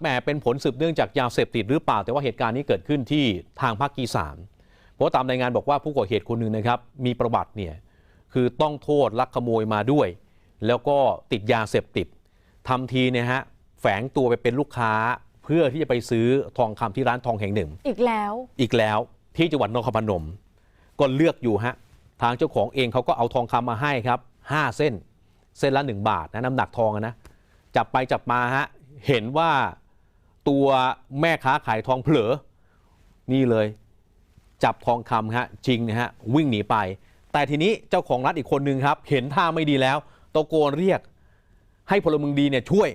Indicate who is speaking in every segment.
Speaker 1: แหมเป็นผลสืบเนื่องจากยาเสพติดหรือเปล่า แต่ว่าเหตุการณ์นี้เกิดขึ้นที่ทางภาคอีสานเพราะตามรายงานบอกว่าผู้ก่อเหตุคนหนึ่งนะครับ มีประวัติเนี่ยคือต้องโทษลักขโมยมาด้วย แล้วก็ติดยาเสพติดทำทีเนี่ยฮะแฝงตัวไปเป็นลูกค้าเพื่อที่จะไปซื้อทองคำที่ร้านทองแห่งหนึ่ง
Speaker 2: อีกแล้ว
Speaker 1: อีกแล้วที่จังหวัดนครพนม ก็เลือกอยู่ฮะทางเจ้าของเองเขาก็เอาทองคำมาให้ครับ5เส้น เส้นละ1บาทนะน้ำหนักทองอะนะจับไปจับมาฮะเห็นว่า ตัวแม่ค้าขายทองเผลอ นี่เลย จับทองคำฮะจริงนะฮะวิ่งหนีไป แต่ทีนี้เจ้าของร้านอีกคนนึงครับ เห็นท่าไม่ดีแล้วตะโกนเรียก ให้พลเมืองดีเนี่ยช่วย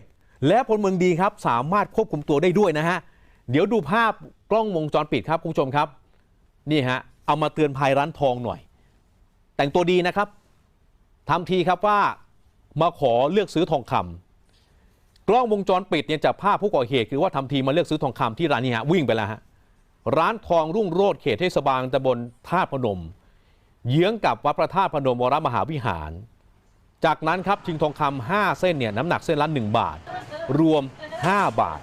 Speaker 1: และพลเมืองดีครับสามารถควบคุมตัวได้ด้วยนะฮะเดี๋ยวดูภาพกล้องวงจรปิดครับคุณผู้ชมครับ นี่ฮะเอามาเตือนภัยร้านทองหน่อย แต่งตัวดีนะครับทำทีครับว่ามาขอเลือกซื้อทองคำ กล้องวงจรปิดเนี่ยจับภาพผู้ก่อเหตุคือว่าทำทีมาเลือกซื้อทองคำที่ร้านนี้ฮะวิ่งไปแล้วฮะร้านทองรุ่งโรจน์เขตเทศบาลตำบลท่าพนม เยื้องกับวัดพระธาตุพนมวรมหาวิหาร จากนั้นครับชิงทองคำ5เส้นเนี่ยน้ำหนักเส้นละ1บาท รวม 5 บาท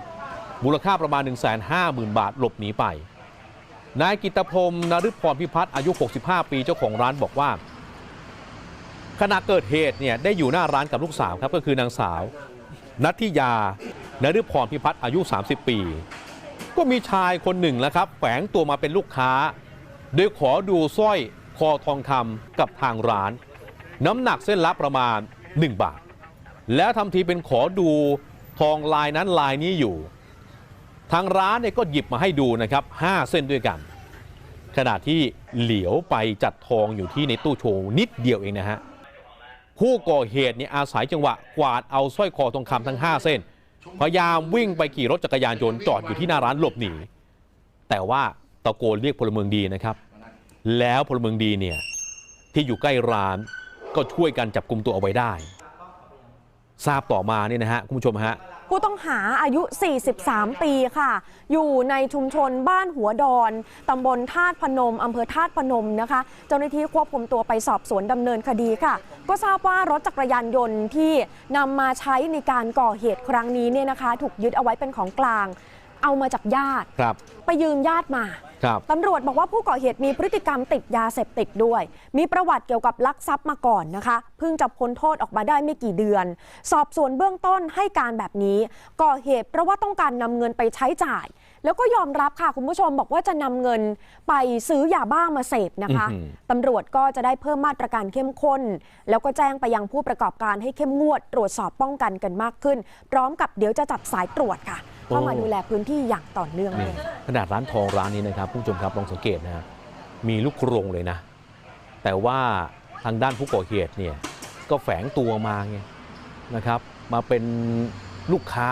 Speaker 1: มูลค่าประมาณ 1 5 0 0 0 0 บาทหลบหนีไป นายกิตพรมนฤพรพิพัฒน์อายุ 65 ปีเจ้าของร้านบอกว่า ขณะเกิดเหตุเนี่ยได้อยู่หน้าร้านกับลูกสาวครับก็คือนางสาว นัทธิยานฤพรพิพัฒน์อายุ 30 ปี ก็มีชายคนหนึ่งแล้วครับ แฝงตัวมาเป็นลูกค้า โดยขอดูสร้อยคอทองคำกับทางร้าน น้ำหนักเส้นละประมาณ 1 บาท แล้วทำทีเป็นขอดูทองลายนั้นลายนี้อยู่ ทางร้านเนี่ยก็หยิบมาให้ดูนะครับ 5 เส้นด้วยกัน ขณะที่เหลียวไปจัดทองอยู่ที่ในตู้โชว์นิดเดียวเองนะฮะ ผู้ก่อเหตุเนี่ยอาศัยจังหวะกวาดเอาสร้อยคอทองคำทั้ง 5 เส้น พยายามวิ่งไปขี่รถจักรยานยนต์จอดอยู่ที่หน้าร้านหลบหนี แต่ว่าตะโกนเรียกพลเมืองดีนะครับ แล้วพลเมืองดีเนี่ยที่อยู่ใกล้ร้านก็ช่วยกันจับกลุ่มตัวเอาไว้ได้ ทราบต่อมาเนี่ยนะฮะคุณผู้ชมฮะ
Speaker 2: ผู้ต้องหาอายุ 43 ปีค่ะ อยู่ในชุมชนบ้านหัวดอนตำบลธาตุพนมอำเภอธาตุพนมนะคะ เจ้าหน้าที่ควบคุมตัวไปสอบสวนดำเนินคดีค่ะ ก็ทราบว่ารถจักรยานยนต์ที่นำมาใช้ในการก่อเหตุครั้งนี้เนี่ยนะคะ ถูกยึดเอาไว้เป็นของกลาง เอามาจากญาติ
Speaker 1: ครับ
Speaker 2: ไปยืมญาติมา
Speaker 1: ครับ
Speaker 2: ตำรวจบอกว่าผู้ก่อเหตุมีพฤติกรรมติดยาเสพติดด้วย มีประวัติเกี่ยวกับลักทรัพย์มาก่อนนะคะ เพิ่งจะพ้นโทษออกมาได้ไม่กี่เดือน สอบสวนเบื้องต้นให้การแบบนี้ ก่อเหตุเพราะว่าต้องการนำเงินไปใช้จ่าย แล้วก็ยอมรับค่ะคุณผู้ชมบอกว่าจะนำเงินไปซื้อยาบ้ามาเสพนะคะ
Speaker 1: อื้อหือ
Speaker 2: ตำรวจก็จะได้เพิ่มมาตรการเข้มข้น แล้วก็แจ้งไปยังผู้ประกอบการให้เข้มงวด ตรวจสอบป้องกันกันมากขึ้น พร้อมกับเดี๋ยวจะจัดสายตรวจค่ะ เข้ามาดูแลพื้นที่อย่างต่อเนื่องเล
Speaker 1: นี่
Speaker 2: ย
Speaker 1: ข นาดร้านทองร้านนี้นะครับผู้ชมครับลองสังเกตนะมีลูกโรงเลยนะ แต่ว่าทางด้านผู้ก่อเหตุเนี่ยก็แฝงตัวมาไงนะครับ มาเป็นลูกค้า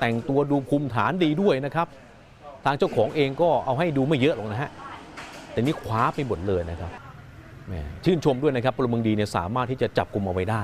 Speaker 1: แต่งตัวดูภูมิฐานดีด้วยนะครับ ทางเจ้าของเองก็เอาให้ดูไม่เยอะหรอกนะฮะแต่นี่คว้าไปหมดเลยนะครับชื่นชมด้วยนะครับพลเมืองดีเนี่ยสามารถที่จะจับกลุ่มเอาไว้ได้